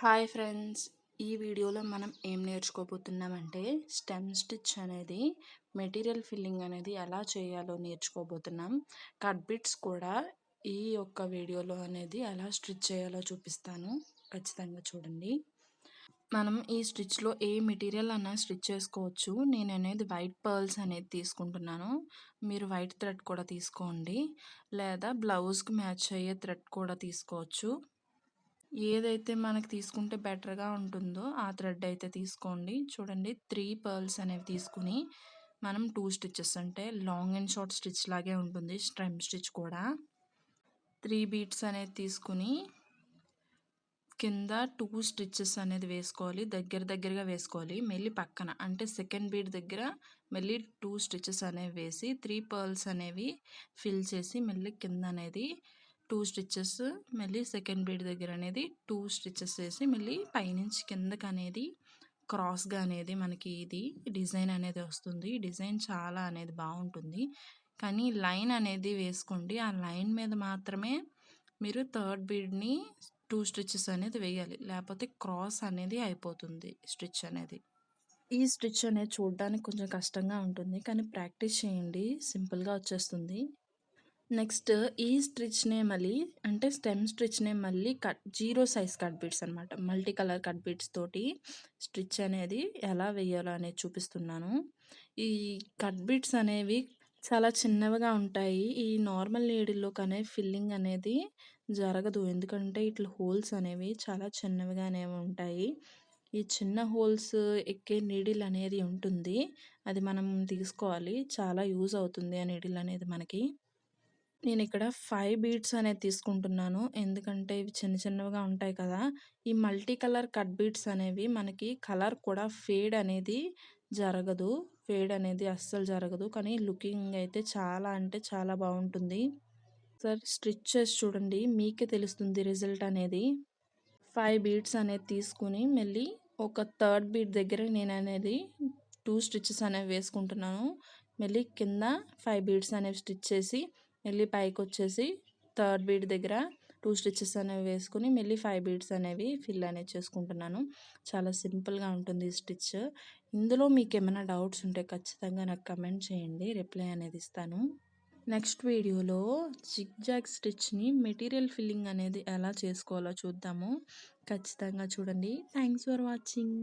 Hi friends. ఈ వీడియోలో మనం ఏం నేర్చుకోబోతున్నామంటే స్టెమ్ స్టిచ్ అనేది మెటీరియల్ ఫిల్లింగ్ అనేది ఎలా చేయాలో నేర్చుకోబోతున్నాం. కట్ బిట్స్ కూడా ఈ యొక్క వీడియోలో అనేది ఎలా స్టిచ్ చేయాలో చూపిస్తాను. ఖచ్చితంగా చూడండి. మనం ఈ స్టిచ్లో ఏ మెటీరియల్ అన్నా స్టిచ్ చేసుకోవచ్చు. నేను అనేది వైట్ పర్ల్స్ అనేది తీసుకుంటున్నాను. మీరు వైట్ థ్రెడ్ కూడా తీసుకోండి. లేదా బ్లౌజ్కి మ్యాచ్ అయ్యే థ్రెడ్ కూడా తీసుకోవచ్చు. ఏదైతే మనకి తీసుకుంటే బెటర్గా ఉంటుందో ఆ థ్రెడ్ అయితే తీసుకోండి. చూడండి త్రీ పర్ల్స్ అనేవి తీసుకుని మనం టూ స్టిచ్చెస్ అంటే లాంగ్ అండ్ షార్ట్ స్టిచ్ లాగే ఉంటుంది. స్ట్రెమ్ స్టిచ్ కూడా. త్రీ బీట్స్ అనేది తీసుకుని కింద టూ స్టిచ్చెస్ అనేది వేసుకోవాలి. దగ్గర దగ్గరగా వేసుకోవాలి. మళ్ళీ పక్కన అంటే సెకండ్ బీట్ దగ్గర మళ్ళీ టూ స్టిచ్చెస్ అనేవి వేసి త్రీ పర్ల్స్ అనేవి ఫిల్ చేసి మళ్ళీ కింద అనేది టూ స్టిచ్చెస్ మళ్ళీ సెకండ్ బీడ్ దగ్గర అనేది టూ స్టిచ్చెస్ వేసి మళ్ళీ పైనుంచి కిందకి అనేది క్రాస్గా అనేది మనకి ఇది డిజైన్ అనేది వస్తుంది. డిజైన్ చాలా అనేది బాగుంటుంది. కానీ లైన్ అనేది వేసుకోండి. ఆ లైన్ మీద మాత్రమే మీరు థర్డ్ బీడ్ని టూ స్టిచ్చెస్ అనేది వేయాలి. లేకపోతే క్రాస్ అనేది అయిపోతుంది స్టిచ్ అనేది. ఈ స్టిచ్ అనేది చూడడానికి కొంచెం కష్టంగా ఉంటుంది. కానీ ప్రాక్టీస్ చేయండి. సింపుల్గా వచ్చేస్తుంది. నెక్స్ట్ ఈ స్టిచ్నే మళ్ళీ అంటే స్టెమ్ స్టిచ్నే మళ్ళీ cut zero size cut beads అనమాట మల్టీ కలర్ కట్ బీట్స్ తోటి స్టిచ్ అనేది ఎలా వేయాలో అనేది చూపిస్తున్నాను. ఈ కట్ బీట్స్ అనేవి చాలా చిన్నవిగా ఉంటాయి. ఈ నార్మల్ నీడిల్లో కానీ ఫిల్లింగ్ అనేది జరగదు. ఎందుకంటే ఇట్లా హోల్స్ అనేవి చాలా చిన్నవిగానే ఉంటాయి. ఈ చిన్న హోల్స్ ఎక్కే నీడిల్ అనేది ఉంటుంది. అది మనం తీసుకోవాలి. చాలా యూజ్ అవుతుంది ఆ నీడిల్ అనేది మనకి. నేను ఇక్కడ ఫైవ్ బీడ్స్ అనేది తీసుకుంటున్నాను. ఎందుకంటే ఇవి చిన్న చిన్నవిగా ఉంటాయి కదా! ఈ మల్టీ కలర్ కట్ బీడ్స్ అనేవి మనకి కలర్ కూడా ఫేడ్ అనేది జరగదు. ఫేడ్ అనేది అస్సలు జరగదు. కానీ లుకింగ్ అయితే చాలా అంటే చాలా బాగుంటుంది. సార్ స్టిచ్ చేసి చూడండి. మీకే తెలుస్తుంది రిజల్ట్ అనేది. ఫైవ్ బీడ్స్ అనేది తీసుకుని మళ్ళీ ఒక థర్డ్ బీట్ దగ్గర నేను అనేది టూ స్టిచ్చెస్ అనేవి వేసుకుంటున్నాను. మళ్ళీ కింద ఫైవ్ బీడ్స్ అనేవి స్టిచ్ చేసి మళ్ళీ పైకి వచ్చేసి థర్డ్ బీడ్ దగ్గర టూ స్టిచ్చెస్ అనేవి వేసుకుని మళ్ళీ ఫైవ్ బీడ్స్ అనేవి ఫిల్ అనేది చేసుకుంటున్నాను. చాలా సింపుల్గా ఉంటుంది ఈ స్టిచ్. ఇందులో మీకు ఏమైనా డౌట్స్ ఉంటే ఖచ్చితంగా నాకు కమెంట్ చేయండి. రిప్లై అనేది ఇస్తాను. నెక్స్ట్ వీడియోలో జిగ్జాగ్ స్టిచ్ని మెటీరియల్ ఫిల్లింగ్ అనేది ఎలా చేసుకోవాలో చూద్దాము. ఖచ్చితంగా చూడండి. Thanks for watching.